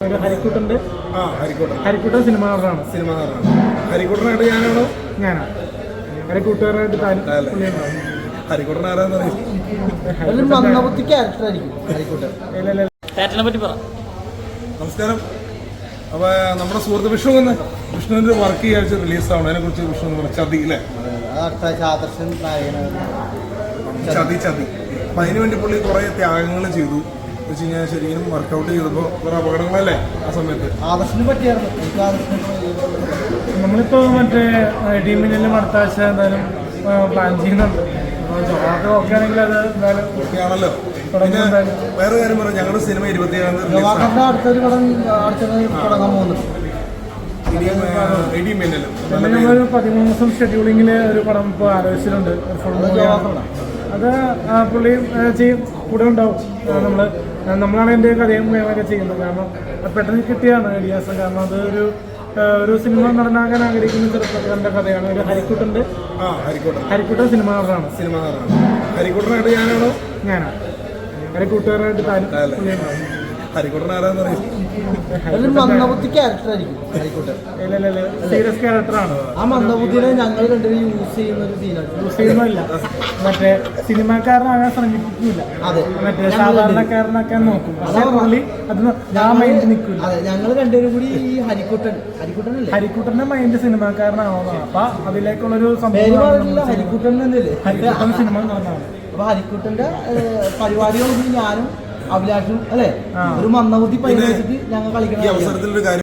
ഹരിക്കുട്ടന്റെ? ആ ഹരിക്കൂട്ടൻ. ഹരിക്കൂട്ടൻ സിനിമ നടനാണ് സിനിമ നടനാണ് ഹരിക്കൂട്ടനായിട്ട് ഞാനാണോ ഞാനാണ് എന്റെ കൂട്ടുകാരനായിട്ട് ഹരിക്കോട്ടൻ ആരാന്ന് അറിയാം നമസ്കാരം. അപ്പൊ നമ്മുടെ സുഹൃത്ത് വിഷ്ണു എന്ന് വിഷ്ണുവിന്റെ വർക്ക് ഈ ആഴ്ച റിലീസ് ആവണം അതിനെ കുറിച്ച് വിഷ്ണു പറഞ്ഞു ചതി ചതി ചതി. അപ്പൊ അതിനു വേണ്ടി പുള്ളി കുറെ ത്യാഗങ്ങൾ ചെയ്തു. വെച്ച് കഴിഞ്ഞാൽ ശരിക്കും വർക്കൗട്ട് ചെയ്തപ്പോൾ കുറെ അപകടങ്ങളല്ലേ ആ സമയത്ത്? ആദർശന് പറ്റിയായിരുന്നു. എനിക്ക് ആദർശന് നമ്മളിപ്പോ മറ്റേ ടീമിനെല്ലാം അടുത്ത ആഴ്ച എന്തായാലും പ്ലാൻ ചെയ്യുന്നുണ്ട്. ഓക്കെ ആണെങ്കിൽ അത് എന്തായാലും ആണല്ലോ പിന്നെ വേറെ കാര്യം പറയാം. ഞങ്ങളുടെ സിനിമ ഇരുപത്തിയേഴാം തീയതി അടുത്തൊരു പടം തുടങ്ങാൻ പോകുന്നുണ്ട് പതിമൂന്ന് ദിവസം ഷെഡ്യൂളിങ്ങിൽ ഒരു പടം ഇപ്പോൾ ആലോചിച്ചിട്ടുണ്ട്. ഫുൾ അത് പുള്ളിയും ചെയ്യും. കൂടെ ഉണ്ടാവും. നമ്മൾ നമ്മളാണ് എന്റെ കഥയും ഒക്കെ ചെയ്യുന്നത്. കാരണം പെട്ടെന്ന് കിട്ടിയാണ് ഐഡിയാസ്. കാരണം അത് ഒരു ഒരു സിനിമ നടനാകാൻ ആഗ്രഹിക്കുന്ന ചെറുപ്പക്കാരന്റെ കഥയാണ്. ഒരു ഹരിക്കുട്ടന്റെ ആ ഹരിക്കോട്ടൻ. സിനിമ നടനാണ് സിനിമ നടനാണ് ഹരിക്കുട്ടനായിട്ട് ഞാനാണോ? ഞാനാണ്. എന്റെ താരം ഹരിക്കോട്ടൻ ആരാന്ന് അറിയാം മന്ദബുദ്ധി ക്യാരക്ടർ ആയിരിക്കും. ആയിക്കോട്ടെ ഇല്ല ഇല്ല ഇല്ല സീരിയസ് ക്യാരക്ടറാണ് ആ മന്ദബുദ്ധിനെ ഞങ്ങൾ രണ്ടുപേരും യൂസ് ചെയ്യുന്ന ഒരു സീനാണ് യൂസ് ചെയ്യുന്നില്ല മറ്റേ സിനിമാക്കാരനാകാൻ ശ്രമിക്കില്ല അതെ. മറ്റേ സാധാരണക്കാരനാക്കാൻ നോക്കും. അത് ഞങ്ങൾ രണ്ടുപേരും കൂടി ഈ ഹരിക്കുട്ടൻ ഹരിക്കുട്ടൻ ഹരിക്കുട്ടന്റെ മൈൻഡ് സിനിമാക്കാരനാവുന്നതാണ്. അപ്പൊ അതിലേക്കുള്ളൊരു സംഭവം ഹരിക്കുട്ടൻ എന്നല്ലേ ഹരിക്കുട്ടൻ സിനിമ അപ്പൊ ഹരിക്കുട്ടന്റെ പരിപാടികളൊന്നും ഞാനും അഭിലാഷും അല്ലെ? ഒരു മന്ദബുദ്ധി പരിഗണിച്ചിട്ട് ഞങ്ങൾ കളിക്കണം